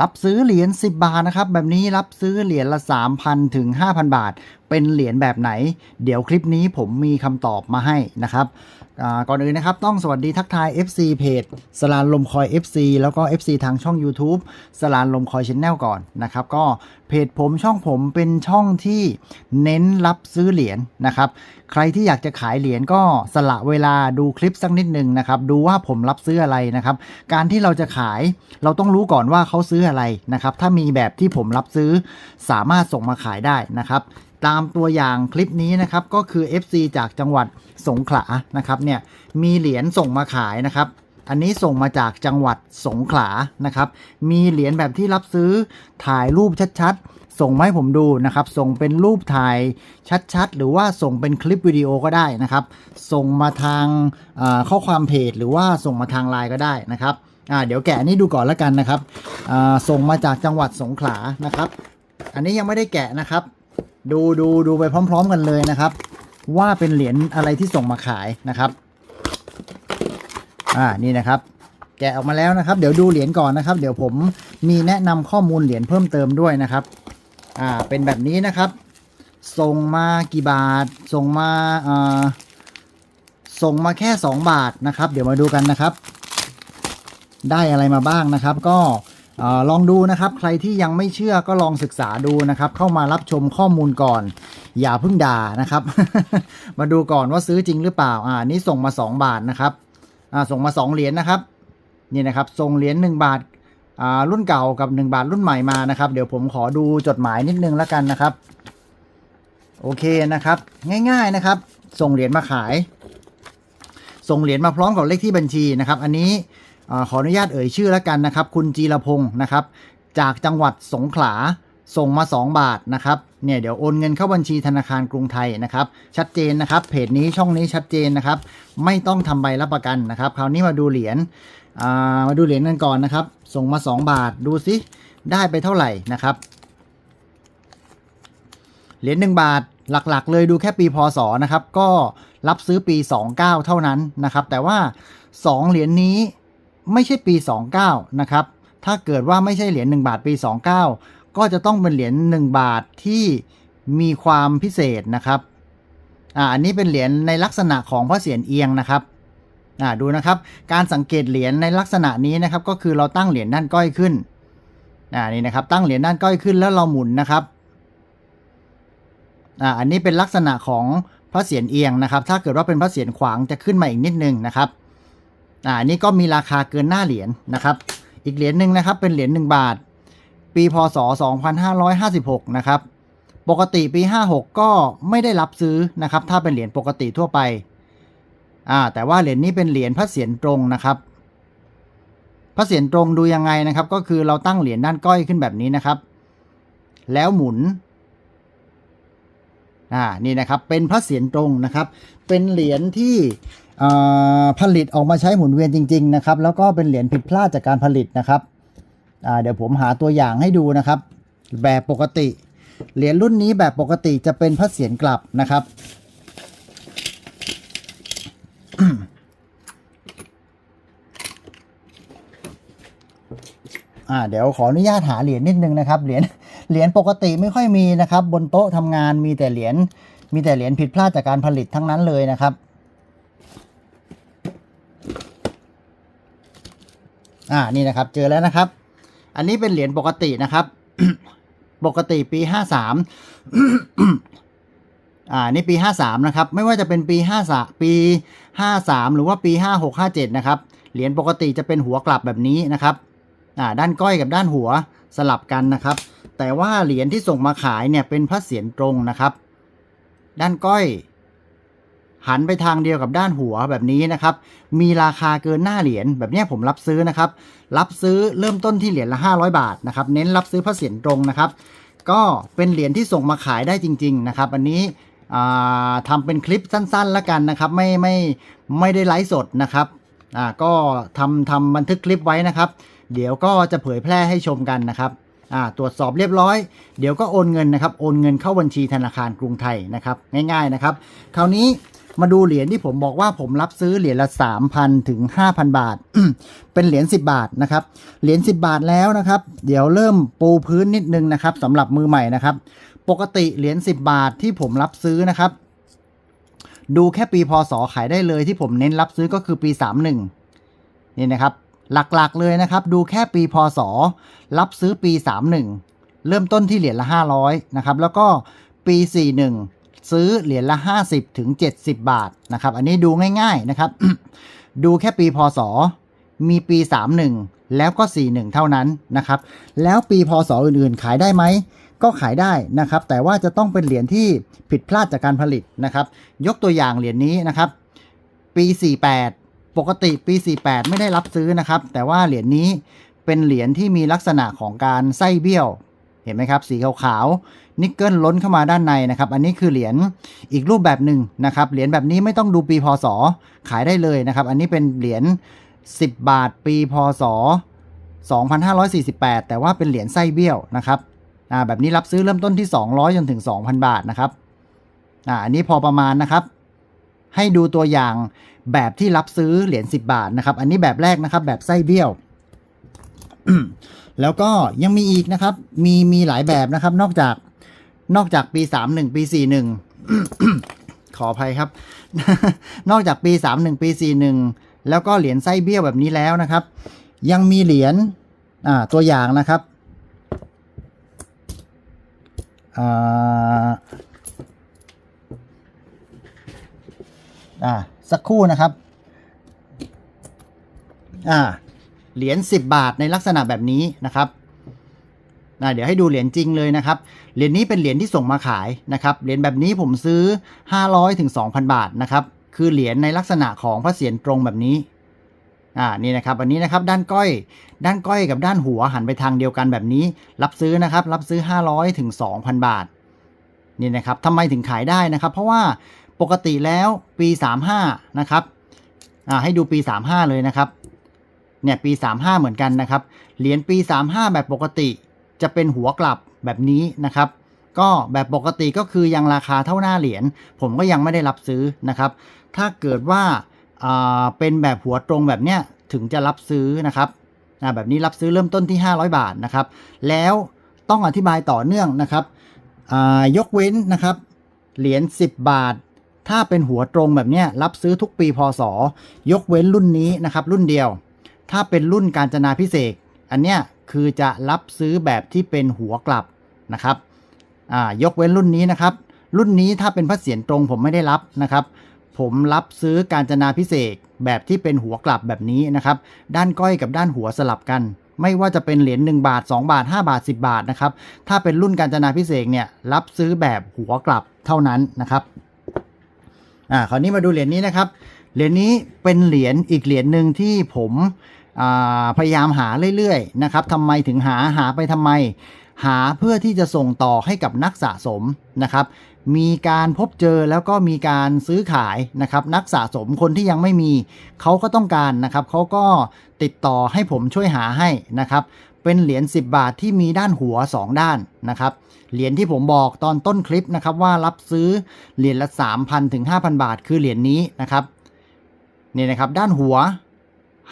รับซื้อเหรียญ10 บาทนะครับ แบบนี้รับซื้อเหรียญละ 3,000 ถึง 5,000 บาทเป็นเหรียญแบบไหน เดี๋ยวคลิปนี้ผมมีคำตอบมาให้นะครับก่อนอื่นนะครับต้องสวัสดีทักทาย FC เพจสลานลมคอย FC แล้วก็ FC ทางช่อง YouTube สลานลมคอยชแนลก่อนนะครับ ก็เพจผมช่องผมเป็นช่องที่เน้นรับซื้อเหรียญนะครับ ใครที่อยากจะขายเหรียญก็สละเวลาดูคลิปสักนิดหนึ่งนะครับ ดูว่าผมรับซื้ออะไรนะครับ การที่เราจะขายเราต้องรู้ก่อนว่าเขาซื้ออะไรนะครับ ถ้ามีแบบที่ผมรับซื้อสามารถส่งมาขายได้นะครับ ตามตัวอย่างคลิปนี้นะครับก็คือ FC จากจังหวัดสงขลานะครับเนี่ยมีเหรียญส่งมาขายนะครับ อันนี้ส่งมาจากจังหวัดสงขลานะครับ มีเหรียญแบบที่รับซื้อถ่ายรูปชัดๆ ส่งมาให้ผมดูนะครับ ส่งเป็นรูปถ่ายชัดๆ หรือว่าส่งเป็นคลิปวิดีโอก็ได้นะครับ ส่งมาทางข้อความเพจ หรือว่าส่งมาทางไลน์ก็ได้นะครับเดี๋ยวแกะนี้ดูก่อนแล้วกันนะครับส่งมาจากจังหวัดสงขลานะครับ อันนี้ยังไม่ได้แกะนะครับ ดูดูดูไปพร้อม ๆ กันเลยนะครับ ว่าเป็นเหรียญอะไรที่ส่งมาขายนะครับ อ่านี่นะครับ แกะออกมาแล้วนะครับ เดี๋ยวดูเหรียญก่อนนะครับ เดี๋ยวผมมีแนะนำข้อมูลเหรียญเพิ่มเติมด้วยนะครับ อ่าเป็นแบบนี้นะครับ ส่งมากี่บาท ส่งมาอ่าส่งมาแค่ 2 บาทนะครับ เดี๋ยวมาดูกันนะครับ ได้อะไรมาบ้างนะครับ ก็ ลองดูนะครับ ใครที่ยังไม่เชื่อก็ลองศึกษาดูนะครับ เข้ามารับชมข้อมูลก่อน อย่าเพิ่งด่านะครับ มาดูก่อนว่าซื้อจริงหรือเปล่า อ่านี่ส่งมา 2 บาทนะครับ อ่าส่งมา 2 เหรียญนะครับ นี่นะครับส่งเหรียญ1บาท อ่ารุ่นเก่ากับ 1 บาทรุ่นใหม่มานะครับ เดี๋ยวผมขอดูจดหมายนิดนึงแล้วกันนะครับ โอเคนะครับ ง่ายๆนะครับ ส่งเหรียญมาขาย ส่งเหรียญมาพร้อมกับเลขที่บัญชีนะครับ อันนี้ ขออนุญาตเอ่ยชื่อแล้วกันนะครับ คุณจีรพงศ์นะครับ จากจังหวัดสงขลาส่งมา 2 บาทนะครับเนี่ยเดี๋ยวโอนเงินเข้าบัญชีธนาคารกรุงไทยนะครับชัดเจนนะครับเพจนี้ช่องนี้ชัดเจนนะครับ ไม่ต้องทำใบรับประกันนะครับ คราวนี้มาดูเหรียญมาดูเหรียญกันก่อนนะครับ ส่งมา 2 บาทดูสิได้ไปเท่าไหร่นะครับเหรียญ1บาทหลักๆ เลยดูแค่ปีพศนะครับ ก็รับซื้อปี 29 เท่านั้นนะครับ แต่ว่า 2 เหรียญนี้ ไม่ใช่ปี 29 นะครับ ถ้าเกิดว่าไม่ใช่เหรียญ1บาทปี 29 ก็จะต้องเป็นเหรียญ1บาทที่มีความพิเศษนะครับ อ่า อันนี้เป็นเหรียญในลักษณะของพระเศียรเอียงนะครับ อ่า ดูนะครับ การสังเกตเหรียญในลักษณะนี้นะครับ ก็คือเราตั้งเหรียญด้านก้อยขึ้น อ่า นี่นะครับ ตั้งเหรียญด้านก้อยขึ้นแล้วเราหมุนนะครับ อ่า อันนี้เป็นลักษณะของพระเศียรเอียงนะครับ ถ้าเกิดว่าเป็นพระเศียรขวางจะขึ้นมาอีกนิดนึงนะครับ อ่าอันนี้ก็มีราคาเกินหน้าเหรียญนะครับ อีกเหรียญหนึ่งนะครับเป็นเหรียญ1บาท ปีพศ 2556 นะครับ ปกติปี 56 ก็ไม่ได้รับซื้อนะครับ ถ้าเป็นเหรียญปกติทั่วไปอ่าแต่ว่าเหรียญนี้เป็นเหรียญพระเศียรตรงนะครับพระเศียรตรงดูยังไงนะครับ ก็คือเราตั้งเหรียญด้านก้อยขึ้นแบบนี้นะครับ แล้วหมุนอ่านี่นะครับเป็นพระเศียรตรงนะครับ เป็นเหรียญที่ ผลิตออกมาใช้หมุนเวียนจริง ๆ นะครับ แล้วก็เป็นเหรียญผิดพลาดจากการผลิตนะครับเดี๋ยวผมหาตัวอย่างให้ดูนะครับ แบบปกติเหรียญรุ่นนี้แบบปกติจะเป็นพระเศียรกลับนะครับ อ่าเดี๋ยวขออนุญาตหาเหรียญนิดนึงนะครับ เหรียญเหรียญปกติไม่ค่อยมีนะครับ บนโต๊ะทำงานมีแต่เหรียญมีแต่เหรียญผิดพลาดจากการผลิตทั้งนั้นเลยนะครับ อ่านี่นะครับ เจอแล้วนะครับ อันนี้เป็นเหรียญปกตินะครับ ปกติปีห้าสามอ่านี่ปีห้าสามนะครับ ไม่ว่าจะเป็นปีห้าสาปีห้าสามหรือว่าปีห้าหกห้าเจ็ดนะครับ เหรียญปกติจะเป็นหัวกลับแบบนี้นะครับ อ่า ด้านก้อยกับด้านหัวสลับกันนะครับ แต่ว่าเหรียญที่ส่งมาขายเนี่ยเป็นพระเศียรตรงนะครับ ด้านก้อย หันไปทางเดียวกับด้านหัวแบบนี้นะครับ มีราคาเกินหน้าเหรียญแบบนี้ผมรับซื้อนะครับ รับซื้อเริ่มต้นที่เหรียญละ 500 บาทนะครับ เน้นรับซื้อพระเศียรตรงนะครับ ก็เป็นเหรียญที่ส่งมาขายได้จริง ๆ นะครับ อันนี้อ่าทำเป็นคลิปสั้นๆแล้วกันนะครับ ไม่ไม่ไม่ได้ไลฟ์สดนะครับก็ทำทำบันทึกคลิปไว้นะครับ เดี๋ยวก็จะเผยแพร่ให้ชมกันนะครับตรวจสอบเรียบร้อย เดี๋ยวก็โอนเงินนะครับ โอนเงินเข้าบัญชีธนาคารกรุงไทยนะครับ ง่ายๆนะครับ คราวนี้ มาดูเหรียญที่ผมบอกว่าผมรับซื้อเหรียญละ 3,000 ถึง 5,000 บาท เป็นเหรียญ10 บาทนะครับ เหรียญ10 บาทแล้วนะครับ เดี๋ยวเริ่มปูพื้นนิดนึงนะครับสำหรับมือใหม่นะครับ ปกติเหรียญ10 บาทที่ผมรับซื้อนะครับ ดูแค่ปีพศขายได้เลยที่ผมเน้นรับซื้อก็คือปี 31 นี่นะครับ หลักๆเลยนะครับ ดูแค่ปีพศ รับซื้อปี 31 เริ่มต้นที่เหรียญละ 500นะครับแล้วก็ปี 41 ซื้อเหรียญละ 50ถึง70 บาทนะครับ อันนี้ดูง่ายๆนะครับ ดูแค่ปีพศ มีปี 31 แล้วก็ 41 เท่านั้นนะครับ แล้วปีพศอื่นๆ ขายได้ไหม ก็ขายได้นะครับ แต่ว่าจะต้องเป็นเหรียญที่ผิดพลาดจากการผลิตนะครับ ยกตัวอย่างเหรียญนี้นะครับ ปี 48 ปกติปี 48 ไม่ได้รับซื้อนะครับ แต่ว่าเหรียญนี้เป็นเหรียญที่มีลักษณะของการไส้เบี้ยว เห็นไหมครับ สีขาวๆนิกเกิลล้นเข้ามาด้านในนะครับ อันนี้คือเหรียญอีกรูปแบบหนึ่งนะครับ เหรียญแบบนี้ไม่ต้องดูปีพศ ขายได้เลยนะครับ อันนี้เป็นเหรียญ10 บาทปีพศ 2548 แต่ว่าเป็นเหรียญไส้เบี้ยวนะครับอ่าแบบนี้รับซื้อเริ่มต้นที่ 200 จนถึง 2,000 บาทนะครับอ่าอันนี้พอประมาณนะครับ ให้ดูตัวอย่างแบบที่รับซื้อเหรียญ10 บาทนะครับ อันนี้แบบแรกนะครับ แบบไส้เบี้ยว แล้วก็ยังมีอีกนะครับ มีมีหลายแบบนะครับ นอกจากนอกจากปี 31 ปี 41 ขออภัยครับ นอกจากปี 31 ปี 41 แล้วก็เหรียญไส้เบี้ยวแบบนี้แล้วนะครับ ยังมีเหรียญตัวอย่างนะครับอ่าอ่าสักครู่นะครับ อ่า เหรียญ10 บาทในลักษณะแบบนี้นะครับนะเดี๋ยวให้ดูเหรียญจริงเลยนะครับ เหรียญนี้เป็นเหรียญที่ส่งมาขายนะครับ เหรียญแบบนี้ผมซื้อ 500ถึง2,000 บาทนะครับ คือเหรียญในลักษณะของพระเศียรตรงแบบนี้ อ่า นี่นะครับ อันนี้นะครับ ด้านก้อย ด้านก้อยกับด้านหัวหันไปทางเดียวกันแบบนี้ รับซื้อนะครับ รับซื้อ 500ถึง2,000 บาท นี่นะครับทำไมถึงขายได้นะครับ เพราะว่าปกติแล้วปี 35 นะครับ อ่า ให้ดูปี 35 เลยนะครับ เนี่ยปี 35 เหมือนกันนะครับ เหรียญปี 35 แบบปกติ จะเป็นหัวกลับแบบนี้นะครับ ก็แบบปกติก็คือยังราคาเท่าหน้าเหรียญผมก็ยังไม่ได้รับซื้อนะครับ ถ้าเกิดว่าเป็นแบบหัวตรงแบบเนี้ยถึงจะรับซื้อนะครับแบบนี้รับซื้อเริ่มต้นที่ 500 บาทนะครับ แล้วต้องอธิบายต่อเนื่องนะครับยกเว้นนะครับเหรียญ10 บาท ถ้าเป็นหัวตรงแบบนี้รับซื้อทุกปีพศ ยกเว้นรุ่นนี้นะครับ รุ่นเดียว ถ้าเป็นรุ่นการจนาพิเศษอันเนี้ยคือจะรับซื้อแบบที่เป็นหัวกลับนะครับอ่ายกเว้นรุ่นนี้นะครับ รุ่นนี้ถ้าเป็นพระเศียรตรงผมไม่ได้รับนะครับ ผมรับซื้อการจนาพิเศษแบบที่เป็นหัวกลับแบบนี้นะครับ ด้านก้อยกับด้านหัวสลับกัน ไม่ว่าจะเป็นเหรียญ1บาท 2 บาท 5 บาท 10 บาทนะครับ ถ้าเป็นรุ่นการจนาพิเศษเนี่ยรับซื้อแบบหัวกลับเท่านั้นนะครับอ่าคราวนี้มาดูเหรียญนี้นะครับ เหรียญนี้เป็นเหรียญอีกเหรียญหนึ่งที่ผมพยายามหาเรื่อยๆนะครับทำไมถึงหาหาไปทำไม หาเพื่อที่จะส่งต่อให้กับนักสะสมนะครับ มีการพบเจอแล้วก็มีการซื้อขายนะครับ นักสะสมคนที่ยังไม่มีเขาก็ต้องการนะครับเขาก็ติดต่อให้ผมช่วยหาให้นะครับ เป็นเหรียญ10 บาทที่มีด้านหัว 2 ด้านนะครับเหรียญที่ผมบอกตอนต้นคลิปนะครับว่ารับซื้อเหรียญละ 3,000ถึง5,000 บาท คือเหรียญนี้นะครับ นี่นะครับด้านหัว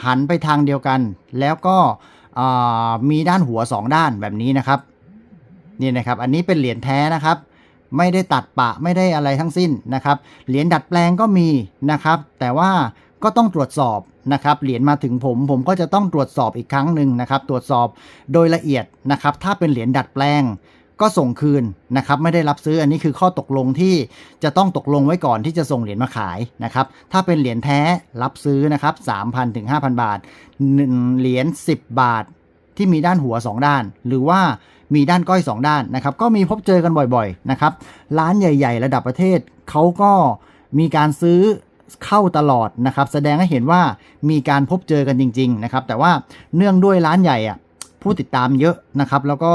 หันไปทางเดียวกัน แล้วก็มีด้านหัว 2 ด้านแบบนี้นะครับนี่นะครับ อันนี้เป็นเหรียญแท้นะครับ ไม่ได้ตัดปะไม่ได้อะไรทั้งสิ้นนะครับ เหรียญดัดแปลงก็มีนะครับ แต่ว่าก็ต้องตรวจสอบนะครับ เหรียญมาถึงผม ผมก็จะต้องตรวจสอบอีกครั้งหนึ่งนะครับ ตรวจสอบโดยละเอียดนะครับ ถ้าเป็นเหรียญดัดแปลง ก็ส่งคืนนะครับไม่ได้รับซื้ออันนี้คือข้อตกลงที่จะต้องตกลงไว้ก่อนที่จะส่งเหรียญมาขายนะครับถ้าเป็นเหรียญแท้รับซื้อนะครับ3,000ถึง5,000 บาทเหรียญ10 บาทที่มีด้านหัว 2 ด้าน หรือว่ามีด้านก้อย 2 ด้านนะครับก็มีพบเจอกันบ่อยๆนะครับร้านใหญ่ ๆ ระดับประเทศเขาก็มีการซื้อเข้าตลอดนะครับแสดงให้เห็นว่ามีการพบเจอกันจริงๆนะครับแต่ว่าเนื่องด้วยร้านใหญ่อะผู้ติดตามเยอะนะครับแล้วก็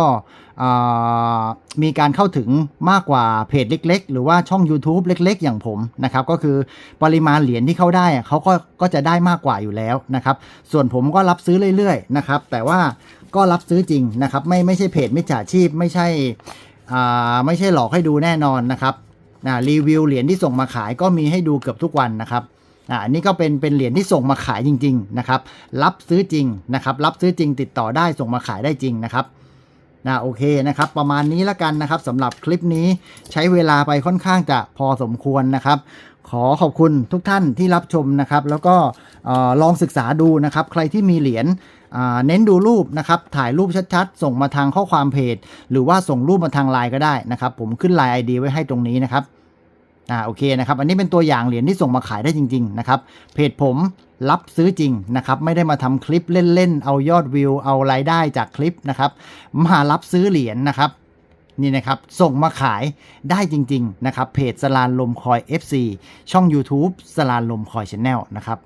มีการเข้าถึงมากกว่าเพจเล็ก ๆ หรือว่าช่อง YouTube เล็ก ๆ อย่างผมนะครับ ก็คือปริมาณเหรียญที่เข้าได้เขาก็ก็จะได้มากกว่าอยู่แล้วนะครับ ส่วนผมก็รับซื้อเรื่อยๆนะครับ แต่ว่าก็รับซื้อจริงนะครับ ไม่ไม่ใช่เพจมิจฉาชีพไม่ใช่ไม่ใช่หลอกให้ดูแน่นอนนะครับรีวิวเหรียญที่ส่งมาขายก็มีให้ดูเกือบทุกวันนะครับอันนี้ก็เป็นเป็นเหรียญที่ส่งมาขายจริง ๆ นะครับ รับซื้อจริงนะครับ รับซื้อจริงติดต่อได้ส่งมาขายได้จริงนะครับ นะโอเคนะครับประมาณนี้แล้วกันนะครับสำหรับคลิปนี้ใช้เวลาไปค่อนข้างจะพอสมควรนะครับ ขอขอบคุณทุกท่านที่รับชมนะครับ แล้วก็ลองศึกษาดูนะครับ ใครที่มีเหรียญเน้นดูรูปนะครับถ่ายรูปชัดๆ ส่งมาทางข้อความเพจ หรือว่าส่งรูปมาทางไลน์ก็ได้นะครับ ผมขึ้นไลน์ ID ไว้ให้ตรงนี้นะครับ อ่าโอเคนะครับ อันนี้เป็นตัวอย่างเหรียญที่ส่งมาขายได้จริง ๆ นะครับ เพจผมรับซื้อจริงนะครับ ไม่ได้มาทำคลิปเล่นๆ เอายอดวิว เอารายได้จากคลิปนะครับ มารับซื้อเหรียญนะครับนี่นะครับ ส่งมาขายได้จริง ๆ นะครับ เพจสลานลมคอย FC ช่อง YouTube สลานลมคอยช n แนลนะครับ